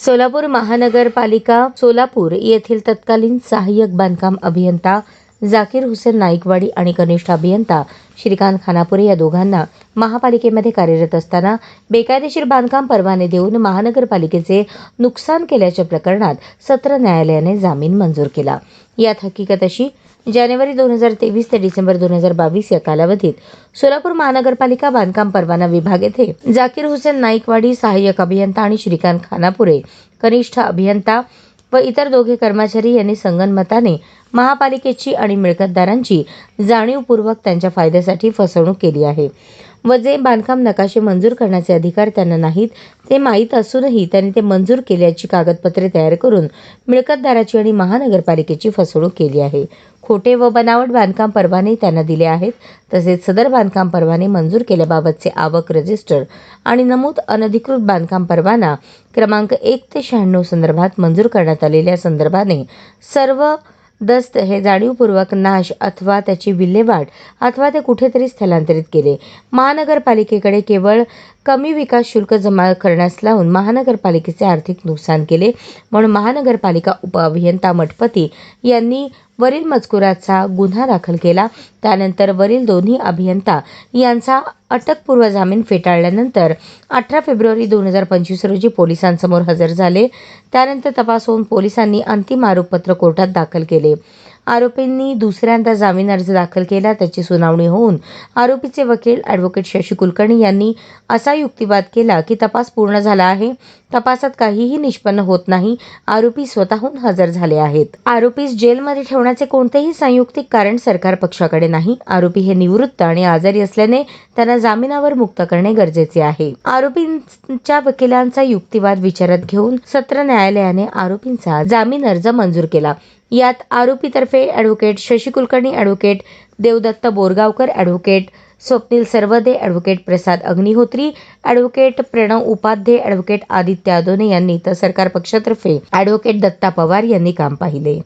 सोलापूर महानगरपालिका सोलापूर येथील तत्कालीन सहाय्यक बांधकाम अभियंता जाकीर हुसेन नाईकवाडी आणि कनिष्ठ अभियंता श्रीकांत खानापुरे या दोघांना महापालिकेमध्ये कार्यरत असताना बेकायदेशीर बांधकाम परवाने देऊन महानगरपालिकेचे नुकसान केल्याच्या प्रकरणात सत्र न्यायालयाने जामीन मंजूर केला. यात हकीकत अशी जानेवारी दोन हजार तेवीस ते डिसेंबर दोन हजार बावीस या कालावधीत सोलापूर महानगरपालिका बांधकाम परवाना विभाग येथे जाकीर हुसेन नाईकवाडी सहाय्यक अभियंता आणि श्रीकांत खानापुरे कनिष्ठ अभियंता व इतर दोघे कर्मचारी यांनी संगनमताने महापालिकेची आणि मिळकतदारांची जाणीवपूर्वक त्यांच्या फायद्यासाठी फसवणूक केली आहे. व जे बांधकाम नकाशे मंजूर करण्याचे अधिकार त्यांना नाहीत ते माहीत असूनही त्यांनी ते मंजूर केल्याची कागदपत्रे तयार करून मिळकतदाराची आणि महानगरपालिकेची फसवणूक केली आहे. खोटे व बनावट बांधकाम परवाने त्यांना दिले आहेत तसेच सदर बांधकाम परवाने मंजूर केल्याबाबतचे आवक रजिस्टर आणि नमूद अनधिकृत बांधकाम परवाना क्रमांक एक ते शहाण्णव संदर्भात मंजूर करण्यात आलेल्या संदर्भाने सर्व दस्त हे जाणीवपूर्वक नाश अथवा त्याची विल्हेवाट अथवा ते कुठेतरी स्थलांतरित केले. महानगरपालिकेकडे केवळ कमी विकास शुल्क जमा करण्यास लावून महानगरपालिकेचे आर्थिक नुकसान केले. म्हणून महानगरपालिका उपअभियंता मठपती यांनी वरील मजकुराचा गुन्हा दाखल केला. त्यानंतर वरील दोन्ही अभियंता यांचा अटकपूर्व जामीन फेटाळल्यानंतर अठरा फेब्रुवारी दोन हजार पंचवीस रोजी पोलिसांसमोर हजर झाले. त्यानंतर तपास होऊन पोलिसांनी अंतिम आरोपपत्र कोर्टात दाखल केले. आरोपींनी दुसऱ्यांदा जामीन अर्ज दाखल केला त्याची सुनावणी होऊन आरोपीचे वकील ॲडव्होकेट शशी कुलकर्णी यांनी असा युक्तिवाद केला की तपास पूर्ण झाला आहे. तपासात काहीही निष्पन्न होत नाही. आरोपी स्वतःहून हजर झाले आहेत. आरोपीस जेलमध्ये ठेवण्याचे कोणतेही संयुक्तिक कारण सरकार पक्षाकडे नाही. आरोपी हे निवृत्त आणि आजारी असल्याने त्यांना जामिनावर मुक्त करणे गरजेचे आहे. आरोपींच्या वकिलांचा युक्तिवाद विचारात घेऊन सत्र न्यायालयाने आरोपींचा जामीन अर्ज मंजूर केला. यात आरोपीतर्फे advocate Shashi Kulkarni advocate Devdatta Borgaonkar advocate Swapnil Sarvade advocate Prasad Agnihotri advocate Pranav Upadhye advocate Aditya Adone यांनी तर सरकार पक्षातर्फे ॲडव्होकेट दत्ता पवार यांनी काम पाहिले.